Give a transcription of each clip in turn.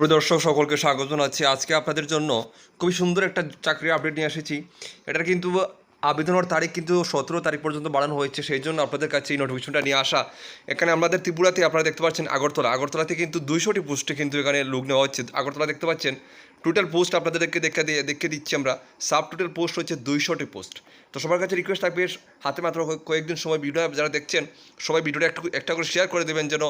দর্শক, সকলকে স্বাগত জানাচ্ছি। আজকে আপনাদের জন্য খুবই সুন্দর একটা চাকরির আপডেট নিয়ে এসেছি। এটার কিন্তু আবেদনের তারিখ কিন্তু সতেরো তারিখ পর্যন্ত বাড়ানো হয়েছে, সেই জন্য আপনাদের কাছে এই নোটিফিকেশনটা নিয়ে আসা। এখানে আমাদের ত্রিপুরাতে আপনারা দেখতে পাচ্ছেন আগরতলা। আগরতলাতে কিন্তু দুইশোটি পোস্টে কিন্তু এখানে লোক নেওয়া হচ্ছে। আগরতলা দেখতে পাচ্ছেন টোটাল পোস্ট আপনাদেরকে দেখে দিয়ে দেখে দিচ্ছি আমরা। সাব টোটাল পোস্ট হচ্ছে দুইশোটি পোস্ট তো সবার কাছে রিকোয়েস্ট থাকবে, হাতে মাত্র কয়েকদিন সময় ভিডিও যারা দেখছেন, সবাই ভিডিওটা একটু একটা করে শেয়ার করে দেবেন যেন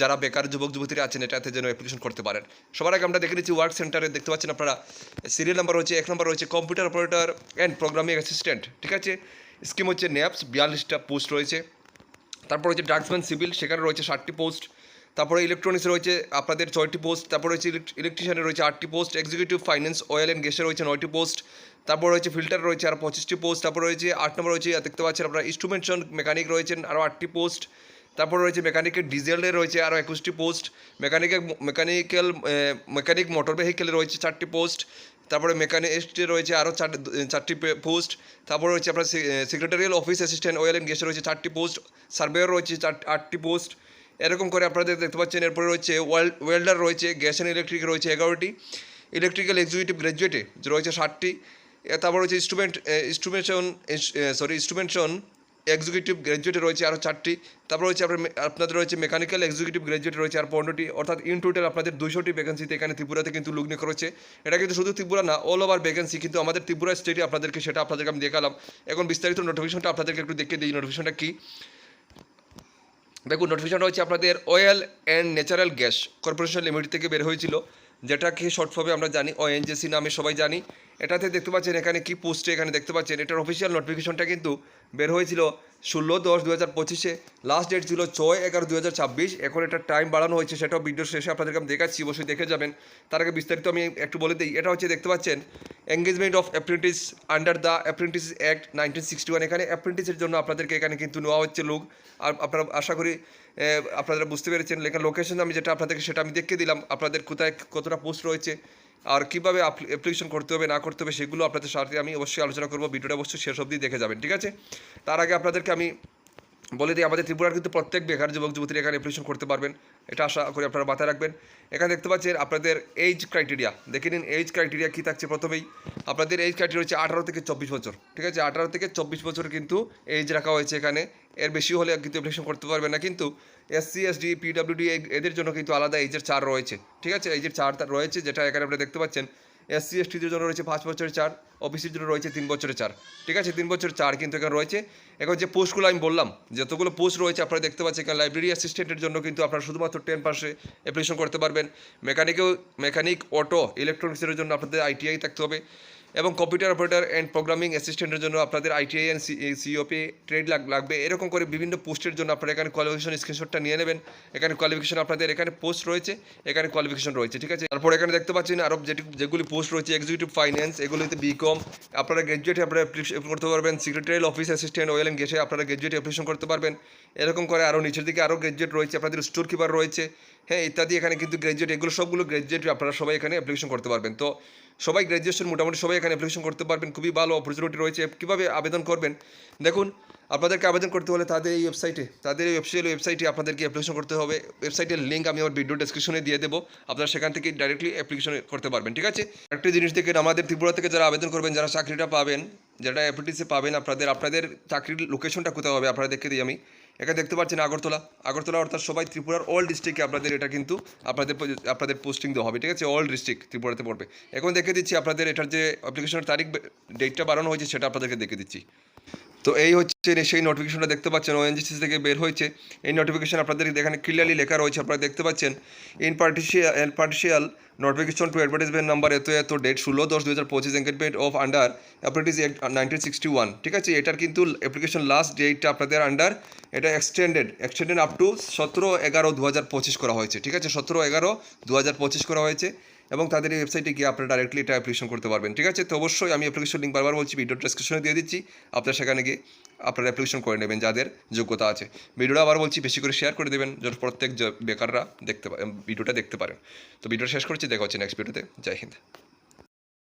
যারা বেকার যুবক, যুবতীরা আছেন, এটাতে যেন অ্যাপ্লিকেশন করতে পারেন। সবার আগে আমরা দেখে নিচ্ছি ওয়ার্ক সেন্টারে দেখতে পাচ্ছেন আপনারা সিরিয়াল নাম্বার হচ্ছে এক নম্বর রয়েছে computer operator and programming assistant ঠিক আছে? স্কিম হচ্ছে ন্যাপস বিয়াল্লিশটা পোস্ট রয়েছে। তারপর হচ্ছে ড্রাগসম্যান সিভিল সেখানে রয়েছে ষাটটি পোস্ট তারপরে ইলেকট্রনিক্স রয়েছে আপনাদের ছয়টি পোস্ট তারপর রয়েছে ইলেকট্রিশিয়ানের রয়েছে আটটি post executive finance oil and গ্যাসে রয়েছে নয়টি পোস্ট তারপর রয়েছে ফিল্টার রয়েছে আর পঁচিশটি পোস্ট তারপর রয়েছে আট নম্বর রয়েছে দেখতে পাচ্ছেন আপনার ইনস্ট্রুমেন্টেশন মেকানিক রয়েছেন আরও আটটি পোস্ট তারপর রয়েছে মেকানিকের ডিজেলের রয়েছে আরও একুশটি post mechanical mechanical mechanic motor ভেহিকেলে রয়েছে চারটি পোস্ট তারপরে মেকানিস্টে রয়েছে আরও চার, চারটি পোস্ট তারপর রয়েছে আপনার secretarial office assistant oil and গ্যাসে রয়েছে চারটি পোস্ট সার্ভেয়ার রয়েছে চার, আটটি পোস্ট এরকম করে আপনাদের দেখতে পাচ্ছেন, এরপরে রয়েছে ওয়েল্ডার রয়েছে গ্যাস অ্যান্ড ইলেকট্রিক রয়েছে এগারোটি ইলেকট্রিক্যাল এক্সিকিউটিভ গ্র্যাজুয়েটে রয়েছে ষাটটি তারপর রয়েছে instrument instrumentation sorry instrumentation executive গ্র্যাজুয়েটে রয়েছে আরও চারটি, তারপর রয়েছে আপনার, আপনাদের রয়েছে মেকানিক্যাল এক্সিকিউটিভ গ্র্যাজুয়েট রয়েছে আর পনেরোটি, অর্থাৎ ইন টোটাল আপনাদের দুশোটি ভ্যাকেন্সিতে এখানে ত্রিপুরাতে কিন্তু লগ্নি করেছে। এটা কিন্তু শুধু ত্রিপুরা না অল ওভার ভ্যাকেন্সি কিন্তু আমাদের ত্রিপুরা স্টেটে আপনাদেরকে সেটা আপনাদেরকে আমি দেখালাম। এখন বিস্তারিত নোটিফিকেশনটা আপনাদেরকে একটু দেখে দিই নোটিফিকেশনটা কী? দেখুন নোটিফিকেশনটা হচ্ছে আপনাদের oil and natural gas corporation limited থেকে বের হয়েছিল, যেটাকে শর্টফর্মে আমরা জানি ওএনজিসি নামে সবাই জানি। এটাতে দেখতে পাচ্ছেন, এখানে কি পোস্টে এখানে দেখতে পাচ্ছেন, এটার অফিসিয়াল নোটিফিকেশনটা কিন্তু বের হয়েছিল। ষোলো দশ দু হাজার পঁচিশে লাস্ট ডেট ছিল ছয় এগারো দু হাজার ছাব্বিশ। এখন এটা টাইম বাড়ানো হয়েছে, সেটাও ভিডিও শেষে আপনাদেরকে আমি দেখাচ্ছি, অবশ্যই দেখে যাবেন। তার আগে বিস্তারিত আমি একটু বলে দিই, এটা হচ্ছে দেখতে পাচ্ছেন engagement of apprentice under the apprentice act nineteen sixty one এখানে অ্যাপ্রেন্টিসের জন্য আপনাদেরকে এখানে কিন্তু নেওয়া হচ্ছে লোক। আর আপনারা, আশা করি আপনারা বুঝতে পেরেছেন লেখা লোকেশন আমি যেটা আপনাদেরকে সেটা আমি দেখিয়ে দিলাম। আপনাদের কোথায় কতটা পোস্ট রয়েছে আর কীভাবে অ্যাপ্লিকেশন করতে হবে, না করতে হবে, সেগুলো আপনাদের সাথে আমি অবশ্যই আলোচনা করব। ভিডিওটা অবশ্যই শেষ অবধি দেখে যাবেন, ঠিক আছে? তার আগে আপনাদেরকে আমি বলে দিই, আমাদের ত্রিপুরার কিন্তু প্রত্যেক বেকার যুবক যুবতীরা এখানে অ্যাপ্লিকেশন করতে পারবেন। এটা আশা করি আপনারা মাথায় রাখবেন। এখানে দেখতে পাচ্ছেন আপনাদের এইজ ক্রাইটেরিয়া দেখে নিন এইজ ক্রাইটেরিয়া কী থাকছে প্রথমেই। আপনাদের এইজ ক্রাইটেরিয়া হচ্ছে আঠারো থেকে চব্বিশ বছর। ঠিক আছে? আঠারো থেকে চব্বিশ বছর কিন্তু এইজ রাখা হয়েছে এখানে। এর বেশি হলে কিন্তু অ্যাপ্লিকেশন করতে পারবেন না। কিন্তু এসসি এসডি পিডাব্লিউডি এদের জন্য কিন্তু আলাদা এইজের চার রয়েছে। ঠিক আছে? এইজের চার রয়েছে, যেটা এখানে আপনারা দেখতে পাচ্ছেন। এসসি এসটিদের জন্য রয়েছে, পাঁচ বছরের চার ওবিসির জন্য রয়েছে, তিন বছরের চার। ঠিক আছে? তিন বছরের চার কিন্তু এখানে রয়েছে। এখন যে পোস্টগুলো আমি বললাম, যতগুলো পোস্ট রয়েছে, আপনারা দেখতে পাচ্ছেন এখানে লাইব্রেরি অ্যাসিস্ট্যান্টের জন্য কিন্তু আপনারা শুধুমাত্র টেন পার্সে অ্যাপ্লিকেশন করতে পারবেন। মেকানিকেও মেকানিক অটো ইলেকট্রনিক্সের জন্য আপনাদের আইটিআই থাকতে হবে। এবং কম্পিউটার অপারেটর অ্যান্ড প্রোগ্রামিং অ্যাসিস্ট্যান্টের জন্য আপনাদের আইটিআই অ্যান্ড সিওপি ট্রেড লাগবে। এরকম করে বিভিন্ন পোস্টের জন্য আপনারা এখানে কোয়ালিফিকেশন স্ক্রিনশটটা নিয়ে নেবেন। এখানে কোয়ালিফিকেশন আপনাদের এখানে পোস্ট রয়েছে, এখানে কোয়ালিফিকেশন রয়েছে, ঠিক আছে? তারপর এখানে দেখতে পাচ্ছেন আরও যেটি, যেগুলি পোস্ট রয়েছে এক্সিকিউটিভ ফাইন্যান্স এগুলিতে বিকম আপনারা গ্র্যাজুয়েট আপনারা করতে পারবেন। Secretarial office assistant oil and গ্যাসে আপনারা গ্র্যাজুয়েট অ্যাপ্লিকেশন করতে পারবেন। এরকম করে আরও নিচের দিকে আরও গ্র্যাজুয়েট রয়েছে, আপনাদের স্টোর কিপার রয়েছে। হ্যাঁ ইত্যাদি এখানে কিন্তু গ্র্যাজুয়েট এগুলো সবগুলো গ্র্যাজুয়েট আপনারা সবাই এখানে অ্যাপ্লিকেশন করতে পারবেন। তো সবাই গ্র্যাজুয়েশন মোটামুটি সবাই এখানে অ্যাপ্লিকেশন করতে পারবেন, খুবই ভালো অপরচুনিটি রয়েছে। কীভাবে আবেদন করবেন? দেখুন, আপনাদেরকে আবেদন করতে হলে তাদের এই ওয়েবসাইটে তাদের এই অফিসিয়াল ওয়েবসাইটে আপনাদেরকে অ্যাপ্লিকেশন করতে হবে। ওয়েবসাইটের লিঙ্ক আমি আমার ভিডিও ডেসক্রিপশনে দিয়ে দেবো। আপনারা সেখান থেকে ডাইরেক্টলি অ্যাপ্লিকেশন করতে পারবেন, ঠিক আছে? একটা জিনিস দেখেন, আমাদের ত্রিপুরা থেকে যারা আবেদন করবেন, যারা চাকরিটা পাবেন যেটা অ্যাপ্রেন্টিসে পাবেন, আপনাদের আপনাদের চাকরির লোকেশনটা কোথাও হবে? আপনারা দেখে দিই আমি। এখানে দেখতে পাচ্ছেন আগরতলা। আগরতলা অর্থাৎ সবাই ত্রিপুরার অল ডিস্ট্রিক্টে আপনাদের এটা কিন্তু আপনাদের আপনাদের পোস্টিং দেওয়া হবে, ঠিক আছে? অল ডিস্ট্রিক্ট ত্রিপুরাতে পড়বে। এখন দেখে দিচ্ছি আপনাদের এটার যে অ্যাপ্লিকেশনের তারিখ ডেটটা বাড়ানো হয়েছে, সেটা আপনাদেরকে দেখে দিচ্ছি। তো এই হচ্ছে সেই নোটিফিকেশনটা দেখতে পাচ্ছেন ওএনজিসি থেকে বের হয়েছে। এই নোটিফিকেশন আপনাদের এখানে ক্লিয়ারলি লেখা রয়েছে, আপনারা দেখতে পাচ্ছেন। In partial partial notification to advertisement number এত এত ডেট ষোলো দশ দু হাজার পঁচিশ engagement of under apprentice act nineteen sixty one ঠিক আছে? এটার কিন্তু অ্যাপ্লিকেশন লাস্ট ডেটটা আপনাদের আন্ডার এটা এক্সটেন্ডেড এক্সটেন্ডেড আপ টু সতেরো এগারো দু হাজার পঁচিশ করা হয়েছে। ঠিক আছে? সতেরো এগারো দু হাজার পঁচিশ করা হয়েছে এবং তাদের ওয়েবসাইটে গিয়ে আপনারা ডাইরেক্টলি এটা অ্যাপ্লিকেশন করতে পারবেন। ঠিক আছে? তো অবশ্যই আমি অ্যাপ্লিকেশন লিঙ্ক বারবার বলছি ভিডিও ডেসক্রিপশনে দিয়ে দিচ্ছি। আপনারা সেখানে গিয়ে আপনারা অ্যাপ্লিকেশন করে নেবেন যাদের যোগ্যতা আছে। ভিডিওটা আবার বলছি, বেশি করে শেয়ার করে দেবেন, যেন প্রত্যেক বেকাররা দেখতে ভিডিওটা দেখতে পারেন। তো ভিডিওটা শেষ করছি देखा होची नेक्स्ट वीडियो ते जय हिंद